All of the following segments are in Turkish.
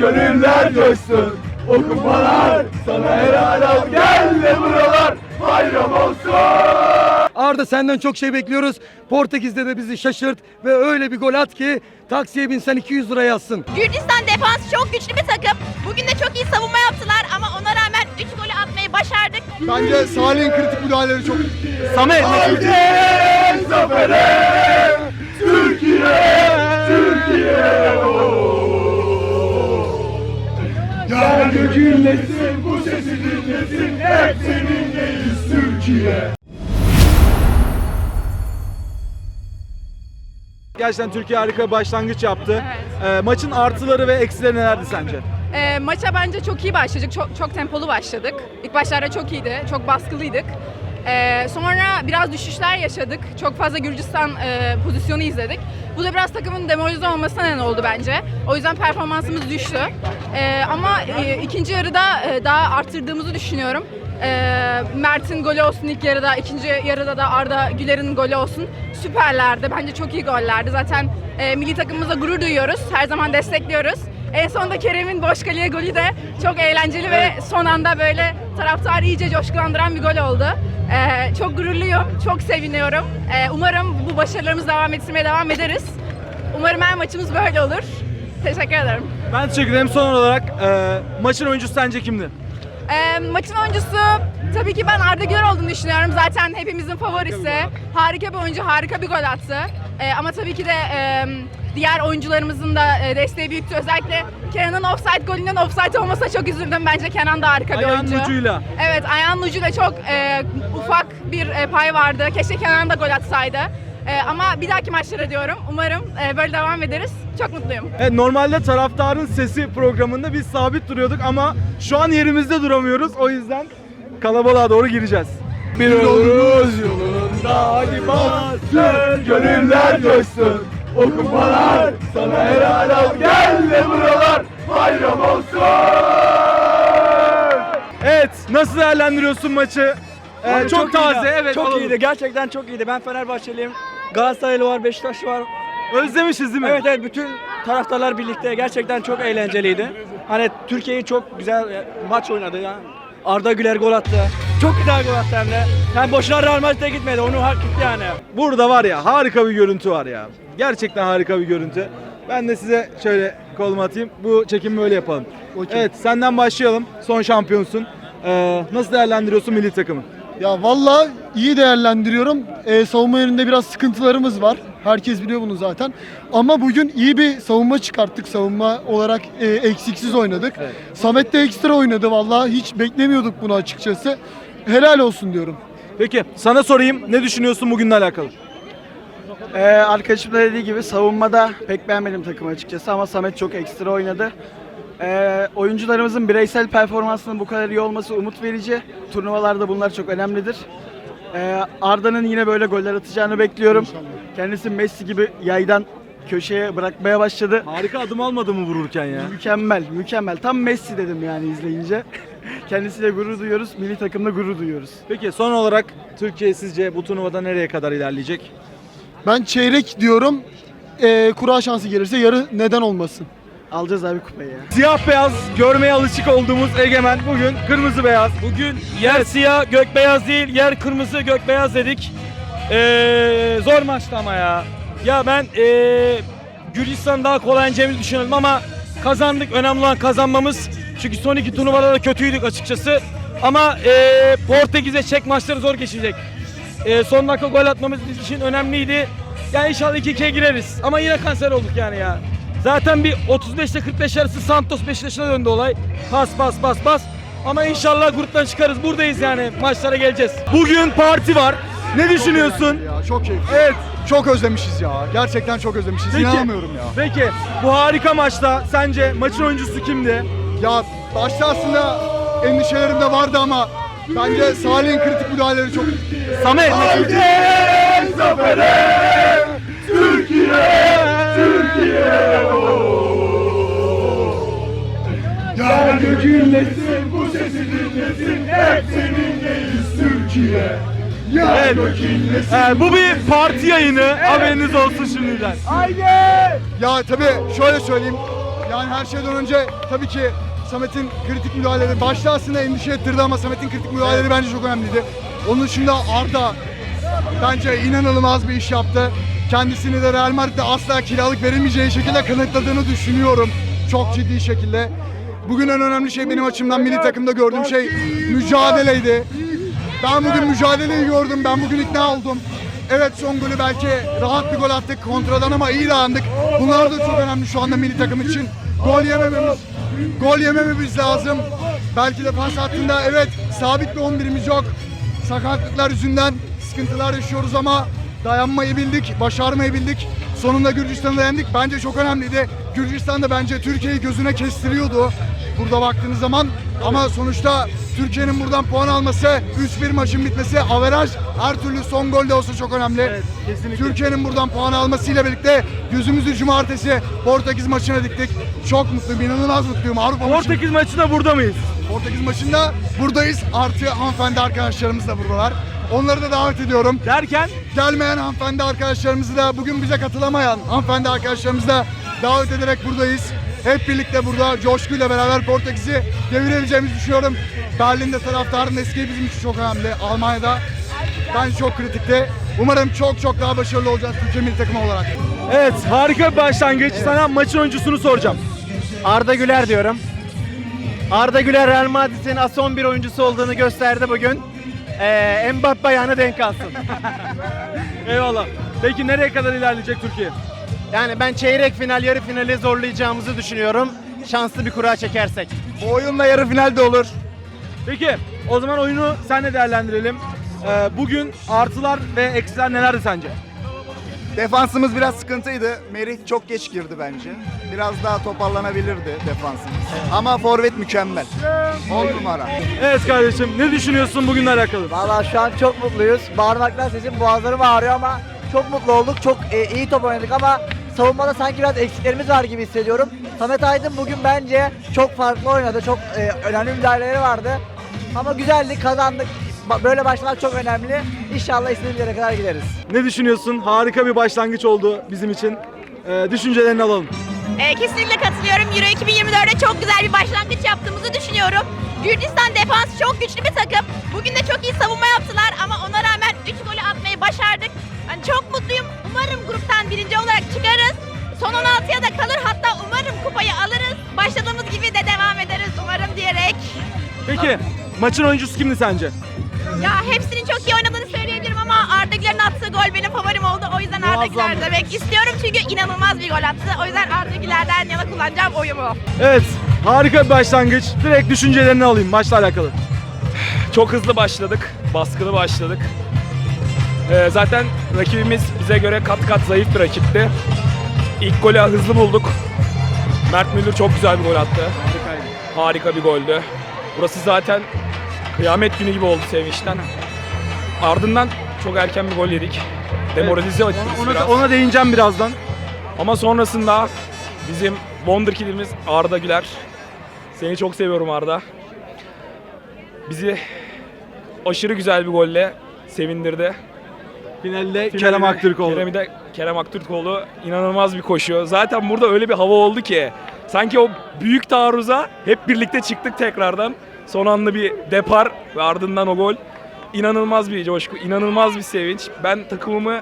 gönüller coşsun. O kupalar sana helal ol. Gel de buralar bayram olsun. Arda senden çok şey bekliyoruz. Portekiz'de de bizi şaşırt ve öyle bir gol at ki taksiye binsen 200 lira yazsın. Gürcistan defansı çok güçlü bir takım. Bugün de çok iyi savunma yaptılar ama ona rağmen 3 golü atmayı başardık. Bence Salih'in kritik müdahaleleri çok Samet Haydi zafere Türkiye, Türkiye. Gel gökünlesin, bu sesi dinlesin. Hep seninleyiz Türkiye. Gerçekten Türkiye harika bir başlangıç yaptı. Ee, maçın artıları ve eksileri nelerdi sence? E, maça bence çok iyi başladık. Çok, çok tempolu başladık. İlk başlarda çok iyiydi. Çok baskılıydık. E, sonra biraz düşüşler yaşadık. Çok fazla Gürcistan e, pozisyonu izledik. Bu da biraz takımın demoralize olmasına neden oldu bence. O yüzden performansımız düştü. E, ama e, ikinci yarıda e, daha arttırdığımızı düşünüyorum. E, Mert'in golü olsun ilk yarıda, ikinci yarıda da Arda Güler'in golü olsun. Süperlerdi. Bence çok iyi gollerdi. Zaten e, milli takımımıza gurur duyuyoruz. Her zaman destekliyoruz. En sonunda Kerem'in boş kaleye golü de çok eğlenceli ve son anda böyle taraftarı iyice coşkulandıran bir gol oldu. Ee, çok gururluyum, çok seviniyorum. Ee, umarım bu başarılarımızı devam ettirmeye devam ederiz. Umarım her maçımız böyle olur. Teşekkür ederim. Ben teşekkür ederim. Son olarak e, maçın oyuncusu sence kimdi? Ee, maçın oyuncusu tabii ki ben Arda Güler olduğunu düşünüyorum. Zaten hepimizin favorisi. Harika bir oyuncu, harika bir gol attı. Ee, ama tabii ki de e, diğer oyuncularımızın da e, desteği büyüktü. Özellikle Kenan'ın offside golünün offside olmasına çok üzüldüm. Bence Kenan da harika bir Ayağın oyuncu. ucuyla. Evet, ayağın ucuyla çok e, ufak bir e, pay vardı. Keşke Kenan da gol atsaydı. E, ama bir dahaki maçlara diyorum. Umarım e, böyle devam ederiz. Çok mutluyum. Evet, normalde taraftarın sesi programında biz sabit duruyorduk ama şu an yerimizde duramıyoruz. O yüzden kalabalığa doğru gireceğiz. Bir oluruz yolunda hadi bastır Gönüller coşsun O kupalar sana helal ol Gel de buralar bayram olsun Evet, nasıl değerlendiriyorsun maçı? Ee, Abi çok, taze, iyiydi. evet. Çok alalım. iyiydi. Gerçekten çok iyiydi. Ben Fenerbahçeliyim. Galatasaraylı var, Beşiktaşlı var. Özlemişiz değil mi? Evet evet bütün taraftarlar birlikte gerçekten çok eğlenceliydi. Hani Türkiye'yi çok güzel e, maç oynadı ya. Arda Güler gol attı. Çok güzel gol attı hem de. Yani boşuna Real Madrid'e gitmedi. Onu hak etti yani. Burada var ya harika bir görüntü var ya. Gerçekten harika bir görüntü. Ben de size şöyle kolumu atayım. Bu çekimi böyle yapalım. Evet senden başlayalım. Son şampiyonsun. Ee, nasıl değerlendiriyorsun milli takımı? Ya valla iyi değerlendiriyorum. Ee, savunma yönünde biraz sıkıntılarımız var. Herkes biliyor bunu zaten. Ama bugün iyi bir savunma çıkarttık. Savunma olarak e, eksiksiz oynadık. Samet de ekstra oynadı valla. Hiç beklemiyorduk bunu açıkçası. Helal olsun diyorum. Peki sana sorayım ne düşünüyorsun bugünle alakalı? Ee, arkadaşım da dediği gibi savunmada pek beğenmedim takımı açıkçası ama Samet çok ekstra oynadı. Ee, oyuncularımızın bireysel performansının bu kadar iyi olması umut verici. Turnuvalarda bunlar çok önemlidir. Ee, Arda'nın yine böyle goller atacağını bekliyorum. Kendisi Messi gibi yaydan köşeye bırakmaya başladı. Harika adım almadı mı vururken ya? Mükemmel, mükemmel. Tam Messi dedim yani izleyince. Kendisiyle gurur duyuyoruz, milli takımda gurur duyuyoruz. Peki son olarak Türkiye sizce bu turnuvada nereye kadar ilerleyecek? Ben çeyrek diyorum. Ee, kura şansı gelirse yarı neden olmasın. Alacağız abi kupayı ya. Siyah beyaz görmeye alışık olduğumuz Egemen bugün kırmızı beyaz. Bugün yer siyah gök beyaz değil, yer kırmızı gök beyaz dedik. Ee, zor maçtı ama ya. Ya ben ee, Gürcistan daha kolay yeneceğimizi düşünüyordum ama kazandık. Önemli olan kazanmamız. Çünkü son iki turnuvada da kötüydük açıkçası. Ama ee, Portekiz'e çek maçları zor geçecek. Ee, son dakika gol atmamız bizim için önemliydi. Yani inşallah 2-2'ye gireriz. Ama yine kanser olduk yani ya. Zaten bir 35 ile 45 arası Santos Beşiktaş'ına döndü olay. Pas pas pas pas. Ama inşallah gruptan çıkarız. Buradayız yani. Maçlara geleceğiz. Bugün parti var. Ne düşünüyorsun? Ya çok keyifli. Evet. Çok özlemişiz ya. Gerçekten çok özlemişiz. Peki. İnanamıyorum ya. Peki bu harika maçta sence maçın oyuncusu kimdi? Ya başta aslında endişelerim de vardı ama bence Salih'in kritik müdahaleleri çok Samet. Haydi zafere Türkiye, Türkiye Gel gökünlesin, bu sesi dinlesin Hep seninleyiz Türkiye Gel Evet. Ee, bu bir parti yayını. Haberiniz olsun şimdiden. Ya tabii şöyle söyleyeyim. Yani her şeyden önce tabii ki Samet'in kritik müdahaleleri başta aslında endişe ettirdi ama Samet'in kritik müdahaleleri bence çok önemliydi. Onun dışında Arda bence inanılmaz bir iş yaptı. Kendisini de Real Madrid'de asla kiralık verilmeyeceği şekilde kanıtladığını düşünüyorum. Çok ciddi şekilde. Bugün en önemli şey benim açımdan milli takımda gördüğüm şey mücadeleydi. Ben bugün mücadeleyi gördüm. Ben bugün ikna oldum. Evet son golü belki rahat bir gol attık kontradan ama iyi dayandık. Bunlar da çok önemli şu anda milli takım için. Gol yemememiz, gol yemememiz lazım. Belki defans hattında evet sabit bir 11'imiz yok. Sakatlıklar yüzünden sıkıntılar yaşıyoruz ama dayanmayı bildik, başarmayı bildik. Sonunda Gürcistan'ı da yendik. Bence çok önemliydi. Gürcistan da bence Türkiye'yi gözüne kestiriyordu. Burada baktığınız zaman ama sonuçta Türkiye'nin buradan puan alması, 3-1 maçın bitmesi, averaj her türlü son gol de olsa çok önemli. kesinlikle. Türkiye'nin buradan puan almasıyla birlikte gözümüzü cumartesi Portekiz maçına diktik. Çok mutluyum, inanılmaz mutluyum. Avrupa maçı- Portekiz maçında burada mıyız? Portekiz maçında buradayız. Artı hanımefendi arkadaşlarımız da buradalar. Onları da davet ediyorum. Derken Gelmeyen hanımefendi arkadaşlarımızı da bugün bize katılamayan hanımefendi arkadaşlarımızı da davet ederek buradayız. Hep birlikte burada coşkuyla beraber Portekiz'i devirebileceğimizi düşünüyorum. Berlin'de taraftarın desteği bizim için çok önemli. Almanya'da bence çok kritikti. Umarım çok çok daha başarılı olacağız Türkiye milli takımı olarak. evet harika bir başlangıç. Sana maçın oyuncusunu soracağım. Arda Güler diyorum. Arda Güler Real Madrid'in as 11 oyuncusu olduğunu gösterdi bugün. Ee, Mbappe ayağına denk alsın. Eyvallah. Peki nereye kadar ilerleyecek Türkiye? Yani ben çeyrek final, yarı finali zorlayacağımızı düşünüyorum. Şanslı bir kura çekersek. Bu oyunla yarı finalde olur. Peki o zaman oyunu senle değerlendirelim. Ee, bugün artılar ve eksiler nelerdi sence? Defansımız biraz sıkıntıydı. Merih çok geç girdi bence. Biraz daha toparlanabilirdi defansımız. Ama forvet mükemmel. 10 numara. Evet kardeşim ne düşünüyorsun bugünle alakalı? Valla şu an çok mutluyuz. Bağırmaktan sesim boğazlarım ağrıyor ama çok mutlu olduk. Çok e, iyi top oynadık ama savunmada sanki biraz eksiklerimiz var gibi hissediyorum. Samet Aydın bugün bence çok farklı oynadı. Çok e, önemli müdahaleleri vardı. Ama güzeldi, kazandık. Ba- Böyle başlamak çok önemli. İnşallah istediğimiz yere kadar gideriz. Ne düşünüyorsun? Harika bir başlangıç oldu bizim için. Ee, düşüncelerini alalım. Ee, kesinlikle katılıyorum. Euro 2024'de çok güzel bir başlangıç yaptığımızı düşünüyorum. Gürcistan defans çok güçlü bir takım. Bugün de çok iyi savunma yaptılar ama ona rağmen 3 golü atmayı başardık. Ben çok mutluyum. Umarım gruptan birinci olarak çıkarız. Son 16'ya da kalır hatta umarım kupayı alırız. Başladığımız gibi de devam ederiz umarım diyerek. Peki maçın oyuncusu kimdi sence? Ya hepsinin çok iyi oynadığını söyleyebilirim ama Arda Güler'in attığı gol benim favorim oldu. O yüzden Arda Güler demek istiyorum çünkü inanılmaz bir gol attı. O yüzden Arda Güler'den yana kullanacağım oyumu. Evet harika bir başlangıç. Direkt düşüncelerini alayım maçla alakalı. Çok hızlı başladık. Baskılı başladık. Ee, zaten rakibimiz bize göre kat kat zayıf bir rakipti. İlk golü hızlı bulduk. Mert Müldür çok güzel bir gol attı. Harika bir goldü. Burası zaten kıyamet günü gibi oldu sevinçten. Ardından çok erken bir gol yedik. Demoralize ettik biz Ona, biraz. ona değineceğim birazdan. Ama sonrasında bizim Wonderkid'imiz Arda Güler. Seni çok seviyorum Arda. Bizi aşırı güzel bir golle sevindirdi. Finalde Kerem Aktürkoğlu. Kerem'i de Kerem Aktürkoğlu inanılmaz bir koşuyor. Zaten burada öyle bir hava oldu ki sanki o büyük taarruza hep birlikte çıktık tekrardan. Son anda bir depar ve ardından o gol. İnanılmaz bir coşku, inanılmaz bir sevinç. Ben takımımı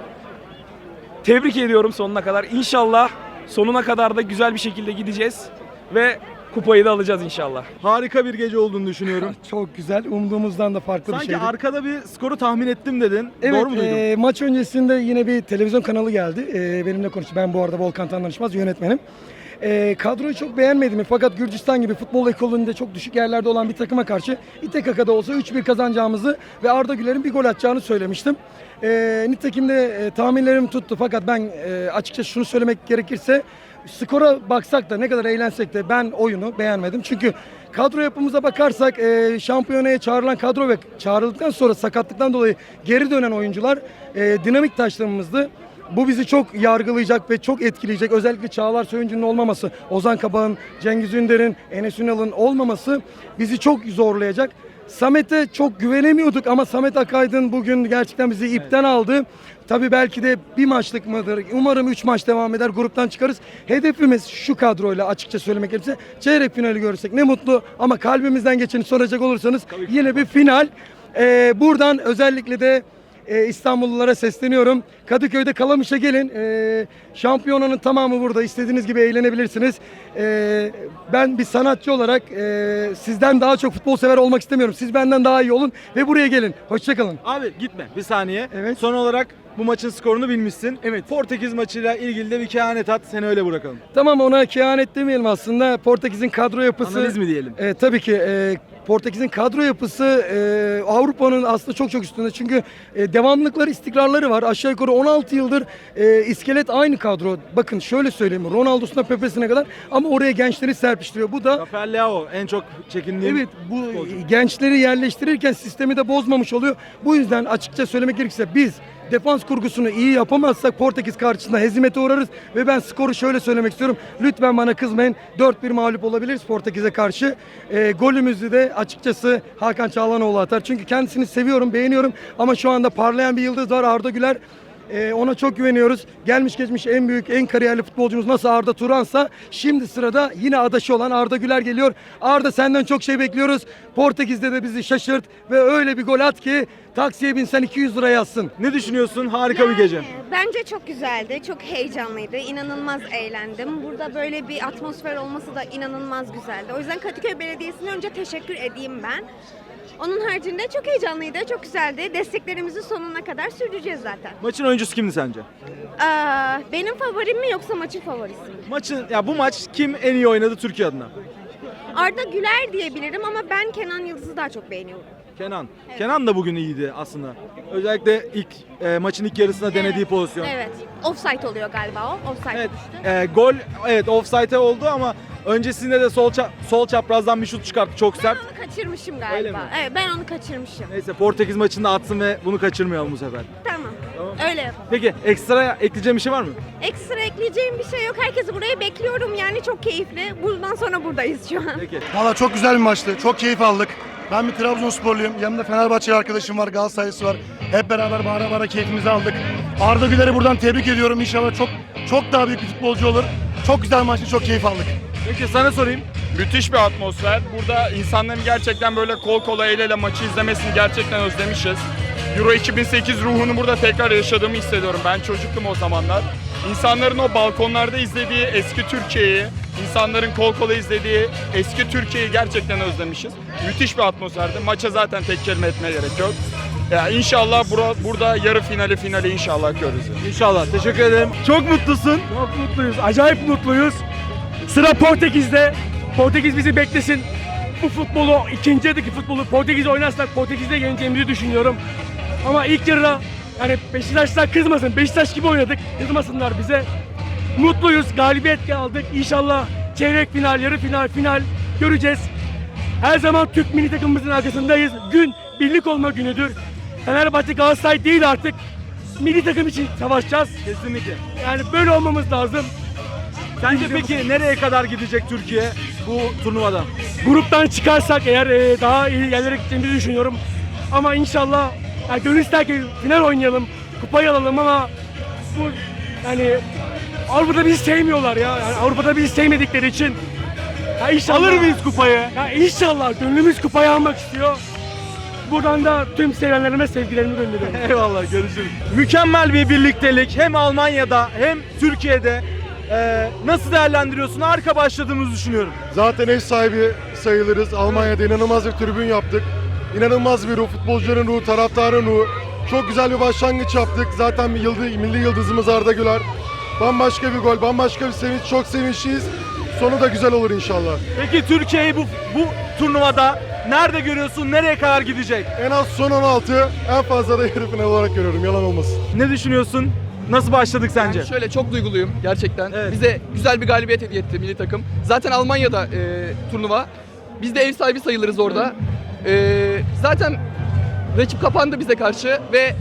tebrik ediyorum sonuna kadar. İnşallah sonuna kadar da güzel bir şekilde gideceğiz ve kupayı da alacağız inşallah. Harika bir gece olduğunu düşünüyorum. Çok güzel. Umduğumuzdan da farklı bir Sanki şeydi. arkada bir skoru tahmin ettim dedin. Evet, Doğru mu duydum? e, maç öncesinde yine bir televizyon kanalı geldi. E, benimle konuştu. Ben bu arada Volkan Tandanışmaz yönetmenim. E, kadroyu çok beğenmedim fakat Gürcistan gibi futbol ekolünde çok düşük yerlerde olan bir takıma karşı İTKK'da olsa 3-1 kazanacağımızı ve Arda Güler'in bir gol atacağını söylemiştim. E, nitekim de e, tahminlerim tuttu fakat ben e, açıkça şunu söylemek gerekirse skora baksak da ne kadar eğlensek de ben oyunu beğenmedim. Çünkü kadro yapımıza bakarsak e, şampiyonaya çağrılan kadro ve çağrıldıktan sonra sakatlıktan dolayı geri dönen oyuncular e, dinamik taşlarımızdı. Bu bizi çok yargılayacak ve çok etkileyecek. Özellikle Çağlar Söyüncü'nün olmaması, Ozan Kabak'ın, Cengiz Ünder'in, Enes Ünal'ın olmaması bizi çok zorlayacak. Samet'e çok güvenemiyorduk ama Samet Akaydın bugün gerçekten bizi ipten aldı. Tabii belki de bir maçlık mıdır? Umarım 3 maç devam eder. Gruptan çıkarız. Hedefimiz şu kadroyla açıkça söylemek gerekirse çeyrek finali görürsek ne mutlu ama kalbimizden geçeni soracak olursanız yine bir final. Ee, buradan özellikle de e, İstanbullulara sesleniyorum. Kadıköy'de Kalamış'a gelin. E, şampiyonanın tamamı burada. İstediğiniz gibi eğlenebilirsiniz. E, ben bir sanatçı olarak e, sizden daha çok futbol sever olmak istemiyorum. Siz benden daha iyi olun ve buraya gelin. Hoşçakalın. Abi gitme bir saniye. Evet. Son olarak bu maçın skorunu bilmişsin. Evet. Portekiz maçıyla ilgili de bir kehanet at. Seni öyle bırakalım. Tamam ona kehanet demeyelim aslında. Portekiz'in kadro yapısı... Analiz mi diyelim? E, tabii ki e, Portekiz'in kadro yapısı e, Avrupa'nın aslında çok çok üstünde. Çünkü e, devamlılıkları, istikrarları var. Aşağı yukarı 16 yıldır e, iskelet aynı kadro. Bakın şöyle söyleyeyim. Ronaldo'suna Pepe'sine kadar ama oraya gençleri serpiştiriyor. Bu da Rafael Leao en çok çekindiğim Evet bu futbolcu. gençleri yerleştirirken sistemi de bozmamış oluyor. Bu yüzden açıkça söylemek gerekirse biz defans kurgusunu iyi yapamazsak Portekiz karşısında hezimete uğrarız ve ben skoru şöyle söylemek istiyorum. Lütfen bana kızmayın. 4-1 mağlup olabiliriz Portekiz'e karşı. Ee, golümüzü de açıkçası Hakan Çağlanoğlu atar. Çünkü kendisini seviyorum, beğeniyorum ama şu anda parlayan bir yıldız var Arda Güler. Ee, ona çok güveniyoruz. Gelmiş geçmiş en büyük, en kariyerli futbolcumuz nasıl Arda Turan'sa şimdi sırada yine adaşı olan Arda Güler geliyor. Arda senden çok şey bekliyoruz. Portekiz'de de bizi şaşırt ve öyle bir gol at ki taksiye binsen 200 lira yazsın. Ne düşünüyorsun? Harika bir gece. Bence çok güzeldi, çok heyecanlıydı, inanılmaz eğlendim. Burada böyle bir atmosfer olması da inanılmaz güzeldi. O yüzden Kadıköy Belediyesi'ne önce teşekkür edeyim ben. Onun haricinde çok heyecanlıydı, çok güzeldi. Desteklerimizi sonuna kadar sürdüreceğiz zaten. Maçın oyuncusu kimdi sence? Aa, benim favorim mi yoksa maçın favorisi mi? Maçın ya bu maç kim en iyi oynadı Türkiye adına? Arda Güler diyebilirim ama ben Kenan Yıldız'ı daha çok beğeniyorum. Kenan. Kenan da bugün iyiydi aslında. Özellikle ilk e, maçın ilk yarısında denediği Evet, pozisyon. Evet. Offside oluyor galiba o. Offside Evet, düştü. e, gol evet offside'e oldu ama öncesinde de sol ça- sol çaprazdan bir şut çıkarttı çok Ben sert. onu kaçırmışım Öyle mi? galiba. Evet, ben onu kaçırmışım. Neyse Portekiz maçında atsın ve bunu kaçırmayalım bu sefer. Tamam. Tamam. Öyle yapalım. Peki ekstra ekleyeceğim bir şey var mı? Ekstra ekleyeceğim bir şey yok. Herkesi buraya bekliyorum. Yani çok keyifli. Buradan sonra buradayız şu an. Peki. Valla çok güzel bir maçtı. Çok keyif aldık. Ben bir Trabzonsporluyum. Yanımda Fenerbahçeli arkadaşım var, Galatasaraylısı var. Hep beraber bağıra bağıra keyfimizi aldık. Arda Güler'i buradan tebrik ediyorum. İnşallah çok çok daha büyük bir futbolcu olur. Çok güzel maçtı, çok keyif aldık. Peki sana sorayım. Müthiş bir atmosfer. Burada insanların gerçekten böyle kol kola el ele maçı izlemesini gerçekten özlemişiz. Euro 2008 ruhunu burada tekrar yaşadığımı hissediyorum. Ben çocuktum o zamanlar. İnsanların o balkonlarda izlediği eski Türkiye'yi, insanların kol kola izlediği eski Türkiye'yi gerçekten özlemişiz. Müthiş bir atmosferdi. Maça zaten tek kelime etmeye gerek yok. Ya inşallah bura, burada yarı finali finali inşallah görürüz. İnşallah. Teşekkür ederim. Çok mutlusun. Çok mutluyuz. Acayip mutluyuz. Sıra Portekiz'de. Portekiz bizi beklesin. Bu futbolu, ikinci yarıdaki futbolu Portekiz oynarsak Portekiz'de yeneceğimizi düşünüyorum. Ama ilk yarıda yani Beşiktaşlar kızmasın. Beşiktaş gibi oynadık. Kızmasınlar bize. Mutluyuz. Galibiyet aldık. İnşallah çeyrek final, yarı final, final göreceğiz. Her zaman Türk milli takımımızın arkasındayız. Gün birlik olma günüdür. Fenerbahçe Galatasaray değil artık. Milli takım için savaşacağız. Kesinlikle. Yani böyle olmamız lazım. Sence peki nereye kadar gidecek Türkiye bu turnuvada? Gruptan çıkarsak eğer e, daha iyi yerlere gideceğimizi düşünüyorum. Ama inşallah yani gönül ister ki final oynayalım, kupayı alalım ama bu yani Avrupa'da bizi sevmiyorlar ya. Yani Avrupa'da bizi sevmedikleri için ya inşallah, Alır mıyız kupayı? Ya inşallah gönlümüz kupayı almak istiyor. Buradan da tüm sevenlerime sevgilerimi gönderiyorum. Eyvallah görüşürüz. Mükemmel bir birliktelik hem Almanya'da hem Türkiye'de. Ee, nasıl değerlendiriyorsun? Harika başladığımızı düşünüyorum. Zaten ev sahibi sayılırız. Almanya'da inanılmaz bir tribün yaptık. İnanılmaz bir ruh, futbolcuların ruhu, taraftarın ruhu. Çok güzel bir başlangıç yaptık. Zaten bir yıldız, milli yıldızımız Arda Güler. Bambaşka bir gol, bambaşka bir sevinç. Çok sevinçliyiz. Sonu da güzel olur inşallah. Peki Türkiye'yi bu, bu turnuvada nerede görüyorsun? Nereye kadar gidecek? En az son 16, en fazla da yarı final olarak görüyorum. Yalan olmasın. Ne düşünüyorsun? Nasıl başladık sence? Şöyle çok duyguluyum gerçekten. Evet. Bize güzel bir galibiyet hediye etti milli takım. Zaten Almanya'da e, turnuva. Biz de ev sahibi sayılırız orada. E, zaten rakip kapandı bize karşı ve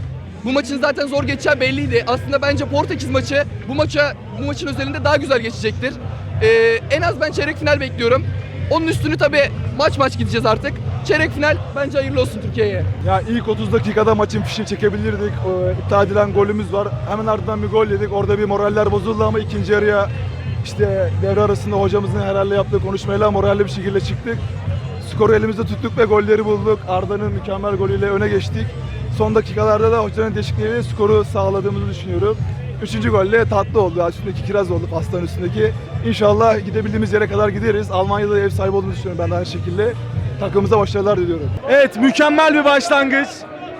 bu maçın zaten zor geçeceği belliydi. Aslında bence Portekiz maçı bu maça bu maçın özelinde daha güzel geçecektir. E, en az ben çeyrek final bekliyorum. Onun üstünü tabii maç maç gideceğiz artık. çeyrek final bence hayırlı olsun Türkiye'ye. Ya ilk 30 dakikada maçın fişini çekebilirdik. O, iptal edilen golümüz var. Hemen ardından bir gol yedik. Orada bir moraller bozuldu ama ikinci yarıya işte devre arasında hocamızın herhalde yaptığı konuşmayla moralli bir şekilde çıktık. Skoru elimizde tuttuk ve golleri bulduk. Arda'nın mükemmel golüyle öne geçtik. Son dakikalarda da hocanın değişikliğiyle skoru sağladığımızı düşünüyorum. Üçüncü golle tatlı oldu. Üstündeki kiraz oldu pastanın üstündeki. İnşallah gidebildiğimiz yere kadar gideriz. Almanya'da da ev sahibi olduğunu düşünüyorum ben de aynı şekilde. Takımımıza başarılar diliyorum. Evet mükemmel bir başlangıç.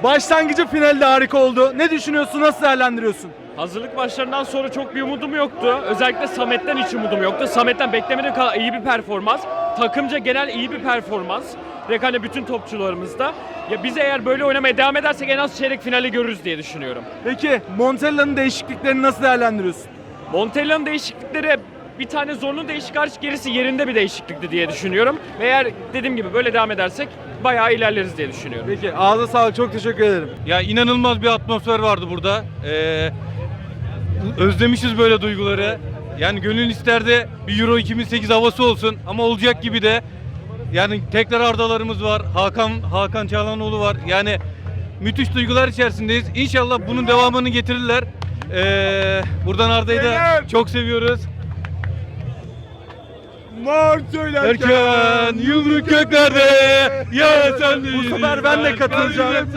Başlangıcı finalde harika oldu. Ne düşünüyorsun? Nasıl değerlendiriyorsun? Hazırlık maçlarından sonra çok bir umudum yoktu. Özellikle Samet'ten hiç umudum yoktu. Samet'ten beklemediğim kadar iyi bir performans. Takımca genel iyi bir performans. Rekane bütün topçularımızda. Ya biz eğer böyle oynamaya devam edersek en az çeyrek finali görürüz diye düşünüyorum. Peki Montella'nın değişikliklerini nasıl değerlendiriyorsun? Montella'nın değişiklikleri bir tane zorunlu değişik hariç gerisi yerinde bir değişiklikti diye düşünüyorum. Ve eğer dediğim gibi böyle devam edersek bayağı ilerleriz diye düşünüyorum. Peki ağza sağlık çok teşekkür ederim. Ya inanılmaz bir atmosfer vardı burada. Ee, özlemişiz böyle duyguları. Yani gönül isterdi bir Euro 2008 havası olsun ama olacak gibi de. Yani tekrar Ardalarımız var. Hakan Hakan Çağlanoğlu var. Yani müthiş duygular içerisindeyiz. İnşallah bunun devamını getirirler. Ee, buradan Arda'yı da çok seviyoruz. Var söylerken Erken yumruk göklerde ya sen Bu sefer ben de katılacağım.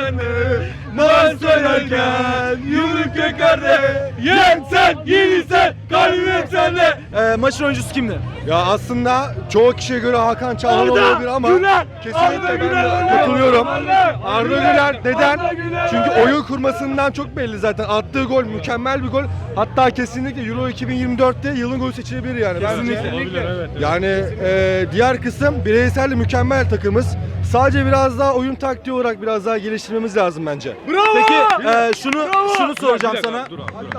Var söylerken yumruk göklerde Yen sen, yenilsen, kalbim sende ee, Maçın oyuncusu kimdi? Ya aslında çoğu kişiye göre Hakan Çalhanoğlu olabilir ama kesinlikle ben de katılıyorum. Arda Güler neden? Çünkü oyun kurmasından çok belli zaten. Attığı gol mükemmel bir gol. Hatta kesinlikle Euro 2024'te yılın golü seçilebilir yani. bence. Yani e, diğer kısım bireysel mükemmel takımız. Sadece biraz daha oyun taktiği olarak biraz daha geliştirmemiz lazım bence. Peki e, şunu şunu soracağım sana.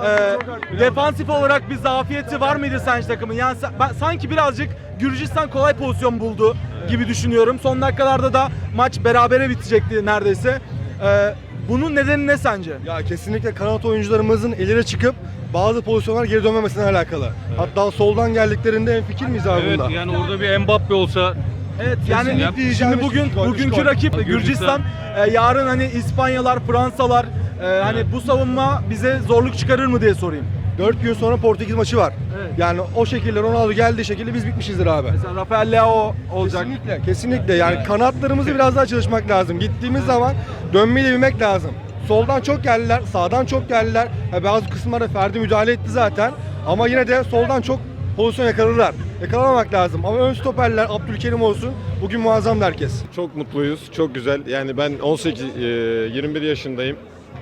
E, defansif olarak bir zafiyeti var mıydı sence takımın? Yani sa- ben, sanki birazcık Gürcistan kolay pozisyon buldu gibi düşünüyorum. Son dakikalarda da maç berabere bitecekti neredeyse. E, bunun nedeni ne sence? Ya kesinlikle kanat oyuncularımızın ileri çıkıp bazı pozisyonlar geri dönmemesine alakalı. Hatta soldan geldiklerinde en fikir miyiz abi Evet bunda? yani orada bir Mbappe olsa Evet yani şimdi bugün bugünkü gol. rakip Gürcistan. Gürcistan, e, yarın hani İspanyalar, Fransalar e, hani bu savunma bize zorluk çıkarır mı diye sorayım. 4 gün sonra Portekiz maçı var. Evet. Yani o şekilde Ronaldo geldiği şekilde biz bitmişizdir abi. Mesela Rafael Leao olacak. Kesinlikle, kesinlikle. Yani kanatlarımızı biraz daha çalışmak lazım. Gittiğimiz zaman dönmeyi de bilmek lazım. Soldan çok geldiler, sağdan çok geldiler. Ha, bazı kısımlarda Ferdi müdahale etti zaten. Ama yine de soldan çok pozisyon yakaladılar. Yakalamamak lazım. Ama ön stoperler, Abdülkerim olsun. Bugün muazzamdı herkes. Çok mutluyuz, çok güzel. Yani ben 18, e, 21 yaşındayım.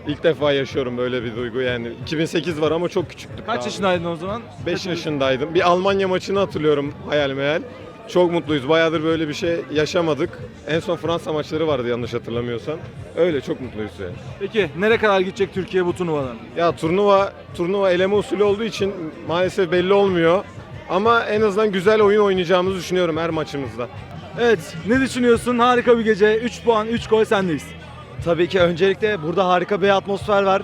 İlk defa yaşıyorum böyle bir duygu. Yani 2008 var ama çok küçüktük. Kaç yaşındaydın o zaman? 5 yaşındaydım. Bir Almanya maçını hatırlıyorum hayal meyal. Çok mutluyuz. Bayağıdır böyle bir şey yaşamadık. En son Fransa maçları vardı yanlış hatırlamıyorsam. Öyle çok mutluyuz yani. Peki nereye kadar gidecek Türkiye bu turnuvadan? Ya turnuva turnuva eleme usulü olduğu için maalesef belli olmuyor. Ama en azından güzel oyun oynayacağımızı düşünüyorum her maçımızda. Evet, ne düşünüyorsun? Harika bir gece. 3 puan, 3 gol sendeyiz. Tabii ki öncelikle burada harika bir atmosfer var.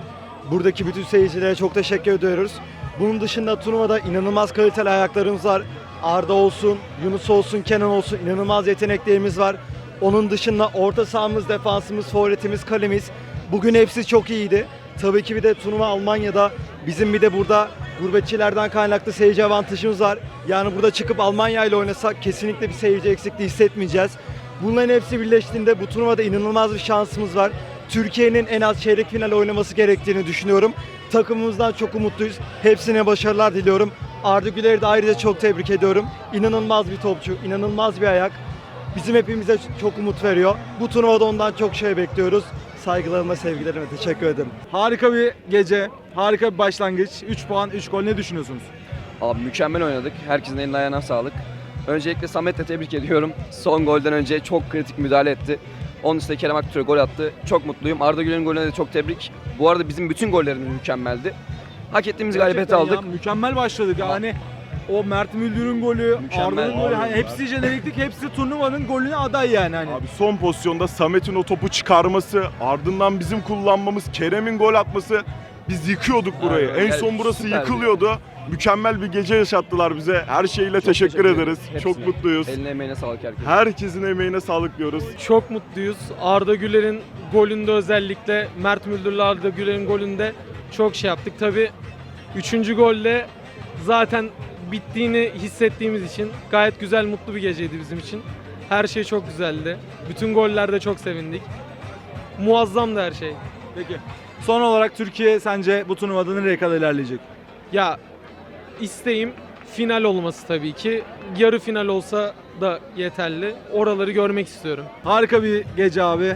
Buradaki bütün seyircilere çok teşekkür ediyoruz. Bunun dışında turnuvada inanılmaz kaliteli ayaklarımız var. Arda olsun, Yunus olsun, Kenan olsun inanılmaz yeteneklerimiz var. Onun dışında orta sahamız, defansımız, forvetimiz, kalemiz. Bugün hepsi çok iyiydi. Tabii ki bir de turnuva Almanya'da. Bizim bir de burada gurbetçilerden kaynaklı seyirci avantajımız var. Yani burada çıkıp Almanya ile oynasak kesinlikle bir seyirci eksikliği hissetmeyeceğiz. Bunların hepsi birleştiğinde bu turnuvada inanılmaz bir şansımız var. Türkiye'nin en az çeyrek final oynaması gerektiğini düşünüyorum. Takımımızdan çok umutluyuz. Hepsine başarılar diliyorum. Arda Güler'i de ayrıca çok tebrik ediyorum. İnanılmaz bir topçu, inanılmaz bir ayak. Bizim hepimize çok umut veriyor. Bu turnuvada ondan çok şey bekliyoruz. Saygılarımla, sevgilerime teşekkür ederim. Harika bir gece, harika bir başlangıç. 3 puan, 3 gol. Ne düşünüyorsunuz? Abi mükemmel oynadık. Herkesin eline ayağına sağlık. Öncelikle Samet'le tebrik ediyorum. Son golden önce çok kritik müdahale etti. Onun üstüne Kerem Aktürk'e gol attı. Çok mutluyum. Arda Güler'in golüne de çok tebrik. Bu arada bizim bütün gollerimiz mükemmeldi. Hak ettiğimiz galibiyeti ya, aldık. mükemmel başladık. Yani o Mert Müldür'ün golü, Mükemmel. Arda'nın golü, hani hepsi jeneriklik, hepsi turnuvanın golüne aday yani hani. Abi son pozisyonda Samet'in o topu çıkarması, ardından bizim kullanmamız, Kerem'in gol atması biz yıkıyorduk burayı. Aynen. En son Yani burası süperdi. yıkılıyordu. Mükemmel bir gece yaşattılar bize. Her şeyle teşekkür, teşekkür ederiz. ederiz. Çok Hepsine. mutluyuz. Eline emeğine sağlık herkese. Herkesin emeğine sağlık diyoruz. Çok mutluyuz. Arda Güler'in golünde özellikle Mert Müldür'le Arda Güler'in golünde çok şey yaptık. Tabi üçüncü golle zaten bittiğini hissettiğimiz için gayet güzel mutlu bir geceydi bizim için. Her şey çok güzeldi. Bütün gollerde çok sevindik. Muazzamdı her şey. Peki. Son olarak Türkiye sence bu turnuvada nereye kadar ilerleyecek? Ya isteğim final olması tabii ki. Yarı final olsa da yeterli. Oraları görmek istiyorum. Harika bir gece abi.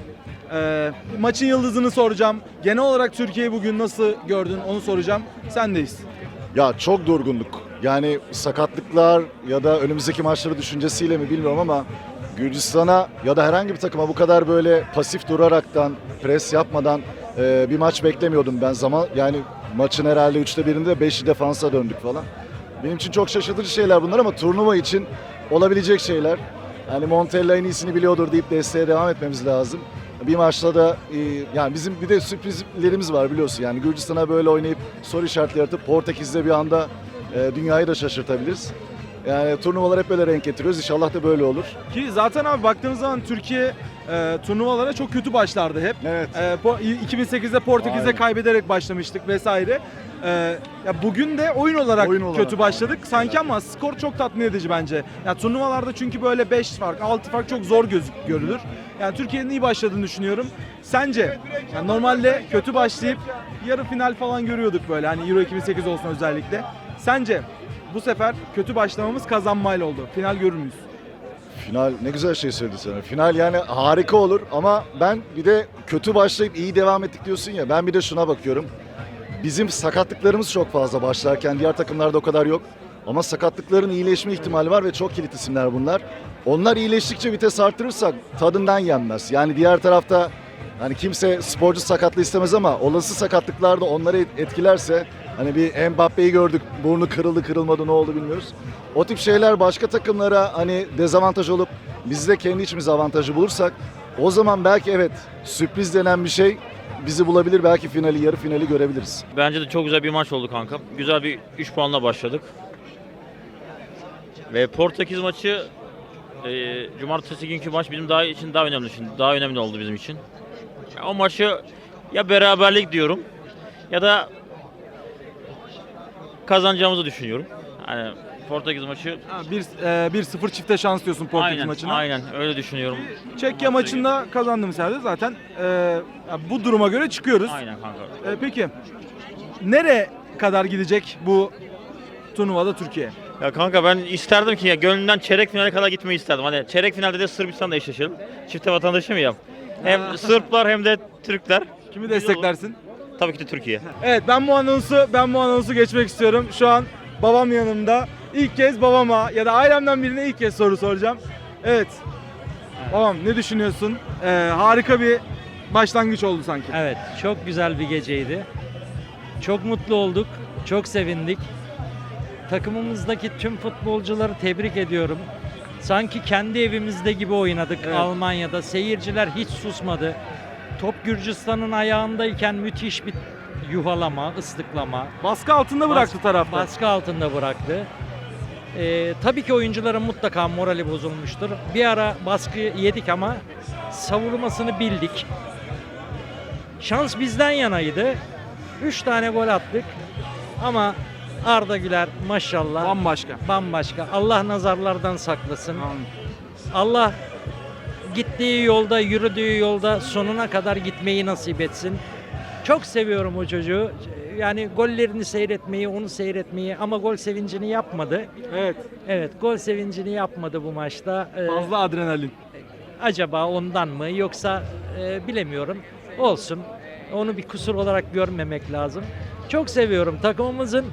Ee, maçın yıldızını soracağım. Genel olarak Türkiye'yi bugün nasıl gördün onu soracağım. Sendeyiz. Ya çok durgunluk. Yani sakatlıklar ya da önümüzdeki maçları düşüncesiyle mi bilmiyorum ama Gürcistan'a ya da herhangi bir takıma bu kadar böyle pasif duraraktan, pres yapmadan e, bir maç beklemiyordum ben. Zaman yani maçın herhalde üçte birinde beşi defansa döndük falan. Benim için çok şaşırtıcı şeyler bunlar ama turnuva için olabilecek şeyler. Yani Montella en iyisini biliyordur deyip desteğe devam etmemiz lazım. Bir maçta da e, yani bizim bir de sürprizlerimiz var biliyorsun. Yani Gürcistan'a böyle oynayıp soru işaretleri yaratıp Portekiz'de bir anda e, dünyayı da şaşırtabiliriz. Yani turnuvalar hep böyle renk getiriyoruz. İnşallah da böyle olur. Ki zaten abi baktığımız zaman Türkiye e, turnuvalara çok kötü başlardı hep. Evet. E, po- 2008'de Portekiz'e Aynen. kaybederek başlamıştık vesaire. E, ya bugün de oyun olarak, Oyun olarak. kötü başladık sanki ama skor çok tatmin edici bence. Ya turnuvalarda çünkü böyle 5 fark, 6 fark çok zor gözük görülür. Yani Türkiye'nin iyi başladığını düşünüyorum. Sence yani normalde kötü başlayıp yarı final falan görüyorduk böyle hani Euro 2008 olsun özellikle. Sence bu sefer kötü başlamamız kazanmayla oldu. Final görür müyüz? Final ne güzel şey söyledi sana. Final yani harika olur ama ben bir de kötü başlayıp iyi devam ettik diyorsun ya. Ben bir de şuna bakıyorum. Bizim sakatlıklarımız çok fazla başlarken diğer takımlarda o kadar yok. Ama sakatlıkların iyileşme ihtimali var ve çok kilit isimler bunlar. Onlar iyileştikçe vites artırırsak tadından yenmez. Yani diğer tarafta hani kimse sporcu sakatlığı istemez ama olası sakatlıklar da onları et- etkilerse hani bir Mbappe'yi gördük burnu kırıldı kırılmadı ne oldu bilmiyoruz. O tip şeyler başka takımlara hani dezavantaj olup biz de kendi içimize avantajı bulursak o zaman belki evet sürpriz denen bir şey bizi bulabilir. Belki finali yarı finali görebiliriz. Bence de çok güzel bir maç oldu kanka. Güzel bir 3 puanla başladık. Ve Portekiz maçı e, cumartesi günkü maç bizim daha için daha önemli için daha önemli oldu bizim için. Ya o maçı ya beraberlik diyorum ya da kazanacağımızı düşünüyorum. Hani Portekiz maçı Ha, bir, e, 1-0 çifte şans diyorsun Portekiz aynen, maçına. aynen öyle düşünüyorum. Çekya maçında kazandığımız yerde zaten e, bu duruma göre çıkıyoruz. Aynen kanka. E, peki nereye kadar gidecek bu turnuvada Türkiye? Ya kanka ben isterdim ki ya gönlümden çeyrek finale kadar gitmeyi isterdim. Hani çeyrek finalde de Sırbistan'la eşleşelim. Çifte vatandaşı mıyım? Hem Sırplar hem de Türkler. Kimi desteklersin? Tabii ki de Türkiye. Evet ben bu anonsu ben bu anonsu geçmek istiyorum. Şu an babam yanımda. İlk kez babama ya da ailemden birine ilk kez soru soracağım. Evet. Babam ne düşünüyorsun? E, harika bir başlangıç oldu sanki. Evet, çok güzel bir geceydi. Çok mutlu olduk, çok sevindik. Takımımızdaki tüm futbolcuları tebrik ediyorum. Sanki kendi evimizde gibi oynadık Evet. Almanya'da. Seyirciler hiç susmadı. Top Gürcistan'ın ayağındayken müthiş bir yuhalama, ıslıklama. Baskı altında bıraktı Bas- taraftar. Baskı altında bıraktı. Ee, tabii ki oyuncuların mutlaka morali bozulmuştur. Bir ara baskı yedik ama savunmasını bildik. Şans bizden yanaydı. 3 tane gol attık. Ama Arda Güler maşallah Bambaşka. bambaşka. Allah nazarlardan saklasın. Allah gittiği yolda, yürüdüğü yolda sonuna kadar gitmeyi nasip etsin. Çok seviyorum o çocuğu. Yani gollerini seyretmeyi, onu seyretmeyi ama gol sevincini yapmadı. Evet. Evet, gol sevincini yapmadı bu maçta. Ee, Fazla adrenalin. acaba ondan mı yoksa e, bilemiyorum. Olsun. Onu bir kusur olarak görmemek lazım. Çok seviyorum. Takımımızın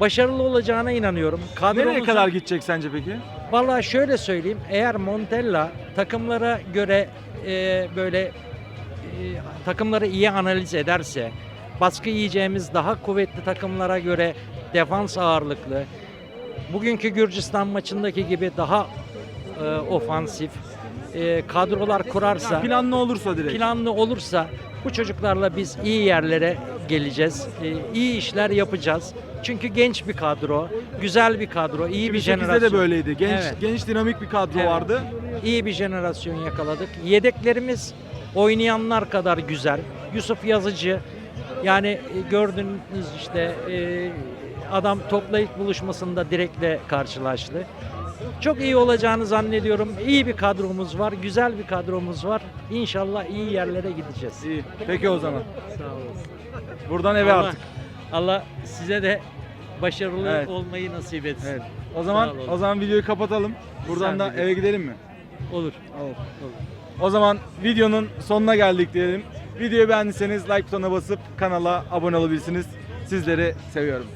başarılı olacağına inanıyorum. Nereye Kadromuzun- kadar gidecek sence peki? Vallahi şöyle söyleyeyim. Eğer Montella takımlara göre e, böyle e, takımları iyi analiz ederse, baskı yiyeceğimiz daha kuvvetli takımlara göre defans ağırlıklı, bugünkü Gürcistan maçındaki gibi daha e, ofansif e, kadrolar kurarsa, Yani planlı olursa direkt. planlı olursa bu çocuklarla biz iyi yerlere geleceğiz. E, iyi işler yapacağız. Çünkü genç bir kadro, güzel bir kadro, iyi bir 2008'de jenerasyon. de böyleydi. Genç Evet. genç dinamik bir kadro Evet. vardı. İyi bir jenerasyon yakaladık. Yedeklerimiz oynayanlar kadar güzel. Yusuf Yazıcı yani e, gördüğünüz işte e, adam topla ilk buluşmasında direkle karşılaştı. Çok iyi olacağını zannediyorum. İyi bir kadromuz var, güzel bir kadromuz var. İnşallah iyi yerlere gideceğiz. İyi. Peki o zaman. Sağ olun. Buradan eve Allah- artık. Allah size de başarılı Evet. olmayı nasip etsin. Evet. O zaman olun. o zaman videoyu kapatalım. Buradan da de eve gidelim mi? Olur. Olur. O zaman videonun sonuna geldik diyelim. Videoyu beğendiyseniz like butonuna basıp kanala abone olabilirsiniz. Sizleri seviyorum.